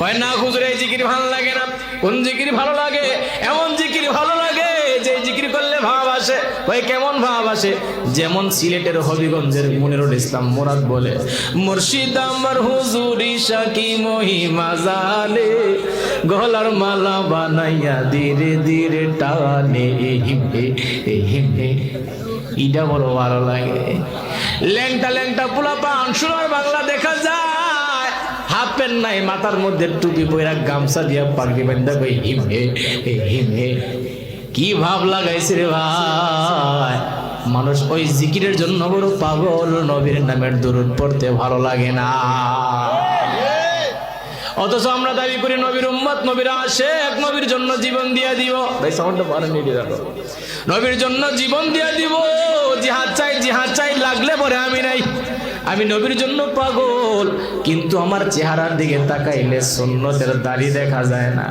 হয় না হুজুর এই জিকির ভালো লাগে না। কোন জিকির ভালো লাগে? এমন জিকির ভালো লাগে, যে জিকির করলে ভাব আসে। ওই কেমন ভাব আসে? যেমন সিলেটের হবিগঞ্জের মনিরুল ইসলাম মোরাদ বলে, মুর্শিদ আমার হুজুরি শাকি মহিমা জালে, গলার মালা বানাইয়া ধীরে ধীরে টানে হিমে হিমে ইটা বড় ভালো লাগে। ল্যাংটা ল্যাংটা পোলা পান সোনার বাংলা দেখা যায়। হাফ প্যান্ট নাই মাথার মধ্যে টুপি পয়রা গামছা দিয়া পাগড়ি বান্ধা কই হিম হে হিম হে। কি ভাব লাগাইছে রে ভাই? মানুষ ওই জিকিরের জন্য বড় পাগল নবীর নামের দরুদ পড়তে ভালো লাগে না। অথচ আমরা দাবি করি নবীর উম্মত নবীর আসে এক নবীর জন্য জীবন দিয়া দিব। ভাই সাউন্ডটা পারেন নবীর জন্য জীবন দিয়া দিব। জিহাদ চাই জিহাদ চাই লাগলে পরে আমি নাই। আমি নবীর জন্য পাগল, কিন্তু আমার চেহারার দিকে তাকাইলে সুন্নতের দাড়ি দেখা যায় না।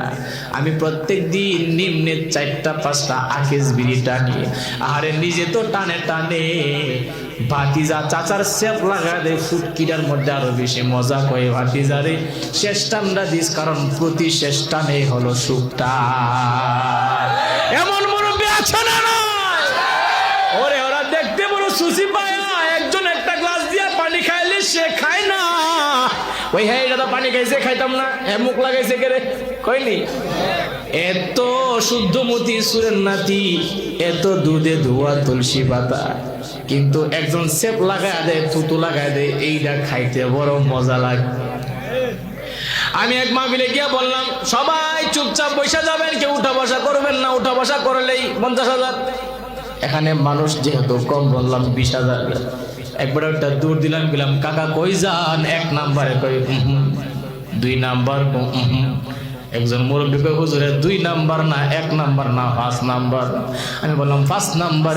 আমি প্রত্যেক দিন নিম্নে চারটা, পাঁচটা আকেশ বিড়ি টানি। আরে নিজে তো টানে টানে। ভাতিজা চাচার সেপ লাগা দেয় ফুটকিটার মধ্যে আরও বেশি মজা করে ভাতিজা রে। শেষ টানটা দিস, কারণ প্রতি শেষ টানেই হলো সুখটা এমন মুরব্বী আছে না ওরে, ওরা দেখতে বড় সুসি পায়া ওই হ্যাঁ এটা পানি খাইছে, খাইতাম না। হ্যাঁ মুখ লাগাইছে কে রে? কইনি। এত শুদ্ধমতি সুরের নাতি, এত দুধে ধোয়া তুলসী পাতা। কিন্তু একজন সেপ লাগায় দেয়, থুতু লাগায় দেয় এইটা খাইতে বড় মজা লাগে। আমি এক মাহফিলে গিয়া বললাম, সবাই চুপচাপ বসে যাবেন, কেউ উঠা বসা করবেন না। উঠা বসা করলেই পঞ্চাশ হাজার। এখানে মানুষ যেহেতু কম বললাম বিশ হাজার। একবার একটা দূর দিলাম গেলাম কাকা কই যান? এক নাম্বারে কই দুই নাম্বার একজন মুরব্বী কই হুজুরের দুই নাম্বার না, এক নাম্বার না, পাঁচ নাম্বার। আমি বললাম, পাঁচ নাম্বার?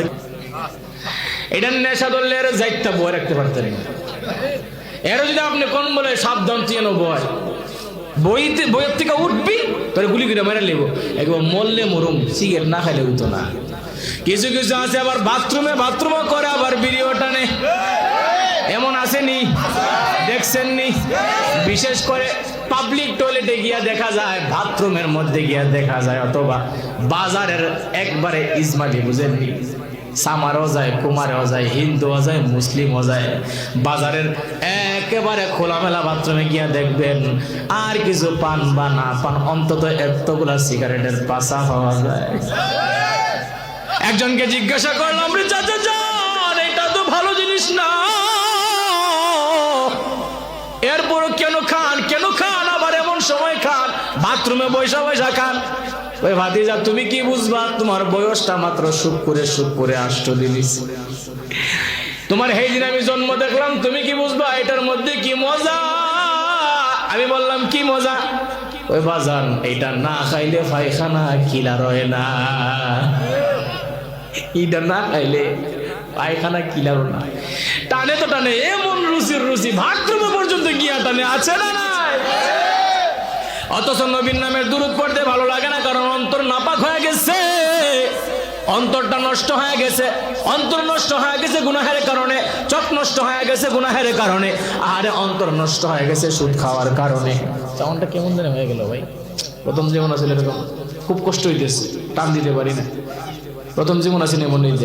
এটা নেশা ধরলে এর যাইতে বই রাখতে পারতেন এর যদি আপনি কোন বলে সাবধান এনো বয়, বইতে বইয়ের থেকে উঠবি, তোর গুলি করে মেরে নেব একবার মরলে মরুম, সিগারেট না খাইলে উঠতো না। কিছু কিছু আছে আবার বাথরুমে, বাথরুমও করে আবার ভিডিও টানে। দেখছেন নি বিশেষ করে পাবলিক টয়লেটে গিয়া দেখা যায় বাথরুমের মধ্যে গিয়া দেখা যায়, অথবা বাজারের একবারে ইসমালি বুঝেননি। সামারও যায়, কুমারও যায়, হিন্দুও যায়, মুসলিমও যায়। বাজারের একেবারে খোলামেলা বাথরুমে গিয়া দেখবেন, আর কিছু পান বা না পান, অন্তত এতগুলা সিগারেটের পাশা পাওয়া যায়। একজনকে জিজ্ঞাসা করলাম রে চাচা বাথরুমে বৈশা বৈশা খান। ওই ভাতিজা, তুমি কি বুঝবা? তোমার বয়সটা মাত্র সুখ করে সুখ করে আষ্ট দিলিস তোমার সেই দিন আমি জন্ম দেখলাম, তুমি কি বুঝবা? এটার মধ্যে কি মজা? আমি বললাম, কি মজা? ওই বাজান এটা না খাইলে পায়খানা, কিলা রয় না। এটা না খাইলে পায়খানা কিলারও না। টানে তো টানে, এমন রুচির রুচি, বাথরুমে পর্যন্ত গিয়া টানে, আছে না নাই? অথচ নবীন নামের দূরত পড়তে ভালো লাগে না কারণ অন্তর নাপাক হয়ে গেছে। অন্তরটা নষ্ট হয়ে গেছে। অন্তর নষ্ট হয়ে গেছে গুনাহের কারণে চোখ নষ্ট হয়ে গেছে গুনাহের কারণে। আরে অন্তর নষ্ট হয়ে গেছে সুদ খাওয়ার কারণে। চাউনটা কেমন জানে হয়ে গেল ভাই? প্রথম জীবন আছে এরকম? খুব কষ্ট হইতেছে টান দিতে পারি না। প্রথম জীবন আছে এমন দিন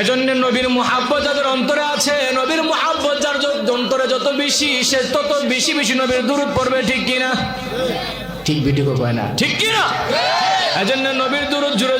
এজন্য নবীর মোহাব্বত যাদের অন্তরে আছে নবীর মোহাব্বত যার অন্তরে যত বেশি সে তত বেশি বেশি নবীর দূরত পড়বে ঠিক কিনা? ঠিক বিটুকু কয় না? ঠিক কিনা? এজন্য নবীর দূরত জুড়ে